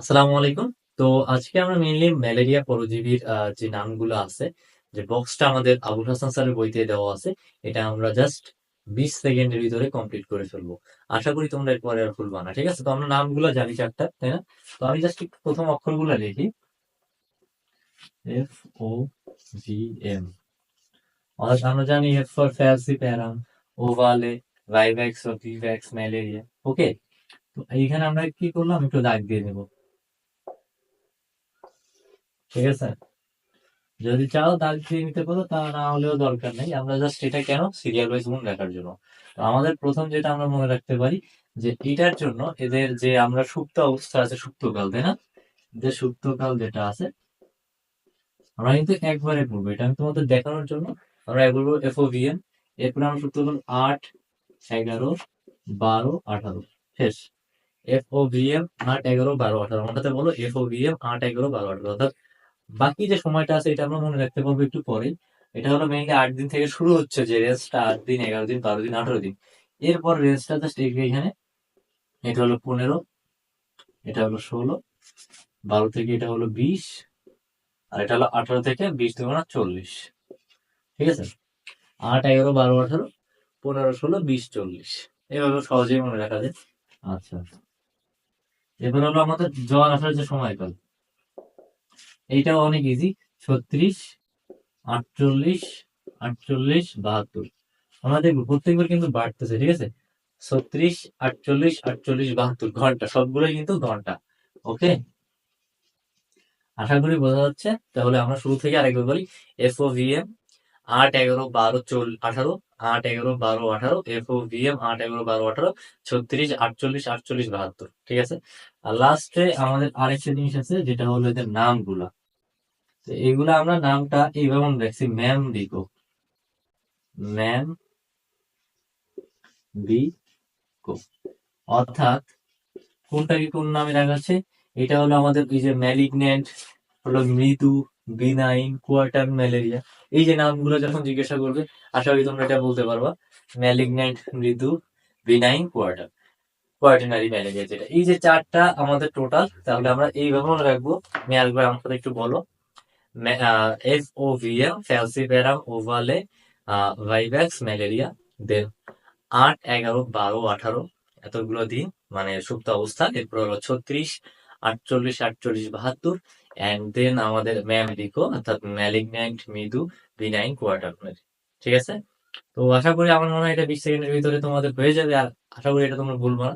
আসসালামু আলাইকুম। তো আজকে আমরা মেইনলি ম্যালেরিয়া পরজীবীর যে নামগুলো আছে, যে বক্সটা আমাদের আবুল হাসান স্যারের বইতে দেওয়া আছে, এটা আমরা জাস্ট বিশ সেকেন্ডের ভিতরে কমপ্লিট করে ফেলব। আশা করি তোমরা এরপরে আর ভুলবা না, ঠিক আছে? তো আমরা নামগুলো জানি চারটা, তাই না? তো আমি জাস্ট প্রথম অক্ষরগুলো লিখি। এফ ও জি এম আমরা জানি F for falciparum ovale vivax O vivax malaria okay তো এইখানে আমরা কি করলাম? একটু দাগ দিয়ে নেব। ঠিক আছে? যদি চাও দাগ দিয়ে নিতে পারো, তা না হলেও দরকার নেই। আমরা জাস্ট এটা কেন? সিরিয়াল ওয়াইজ মনে রাখার জন্য। তো আমাদের প্রথম যেটা আমরা মনে রাখতে পারি, যে এটার জন্য এদের যে আমরা সুপ্ত অবস্থা আছে, সুপ্তকাল, তাই না? যে সুপ্তকাল যেটা আছে, আমরা কিন্তু একবারে পড়ব এটা আমি তোমাদের দেখানোর জন্য আমরা বলব এফওভিএম এরপরে আমরা সুপ্তকাল আট, এগারো, বারো, আঠারো। শেষ। এফ ও এফওভিএম আট, এগারো, বারো, আঠারো। আমাদের বলো এফওভিএম আট, এগারো, বারো, আঠারো। অর্থাৎ বাকি যে সময়টা আছে, এটা আমরা মনে রাখতে পারব একটু পরে এটা হলো মেইনলি আট দিন থেকে শুরু হচ্ছে যে রেঞ্জটা, আট দিন, এগারো দিন, বারো দিন, আঠারো দিন। এরপর রেঞ্জটা জাস্ট এখানে। এটা হলো পনেরো, এটা হলো ষোলো, বারো থেকে এটা হলো বিশ, আর এটা হলো আঠারো থেকে বিশ দুগুণা চল্লিশ। ঠিক আছে? আট, এগারো, বারো, আঠারো, পনেরো, ষোলো, বিশ, চল্লিশ। এভাবে সহজেই মনে রাখা যায়। আচ্ছা। এবার হলো আমাদের জ্বর আসার যে সময়কাল। এইটাও অনেক ইজি ছত্রিশ, আটচল্লিশ আটচল্লিশ, বাহাত্তর। আমরা দেখব প্রত্যেকবার কিন্তু বাড়তেছে, ঠিক আছে? ছত্রিশ, আটচল্লিশ আটচল্লিশ, বাহাত্তর, ঘণ্টা, সবগুলোই কিন্তু ঘণ্টা ওকে আশা করি বোঝা যাচ্ছে। তাহলে আমরা শুরু থেকে আরেকবার বলি। এফ ও ভিএম আট, এগারো, বারো, চল, আঠারো আট এগারো বারো আঠারো, এফ ও ভিএম আট এগারো বারো আঠারো, ছত্রিশ, আটচল্লিশ আটচল্লিশ, বাহাত্তর, ঠিক আছে? আর লাস্টে আমাদের আরেকটা জিনিস আছে, যেটা হলো এদের নামগুলা। তো এগুলা আমরা নামটা এইভাবে রাখছি, ম্যাম দিকো ম্যাম বিকো অর্থাৎ কোনটা কি কোন নামে রাখা আছে এটা হলো আমাদের এই যে ম্যালিগন্যান্ট হলো মৃদু বিনাইন কোয়ার্টার ম্যালেরিয়া এই যে নামগুলো যখন জিজ্ঞাসা করবে, আশা করি তোমরা এটা বলতে পারবা। ম্যালিগন্যান্ট মৃদু বিনাইন কোয়ার্টার কোয়ার্ডিনারি ম্যালেরিয়া যেটা। এই যে চারটা আমাদের টোটাল তাহলে আমরা এইভাবে মনে রাখব। মেয়ালগুলো সাথে একটু বলো। F O V M falciparum ovale vivax malaria then আট, এগারো, বারো, আঠারো, এতগুলো দিন মানে সুপ্ত অবস্থা। এরপর হলো ছত্রিশ আটচল্লিশ আটচল্লিশ, বাহাত্তর অ্যান্ড দেন আমাদের ম্যাম রিকো অর্থাৎ ম্যালিগন্যান্ট মৃদু বিনাইন কোয়ার্টার ঠিক আছে? তো আশা করি আমার মনে হয় এটা বিশ সেকেন্ডের ভিতরে তোমাদের হয়ে যাবে, আর আশা করি এটা তোমরা ভুলবো না।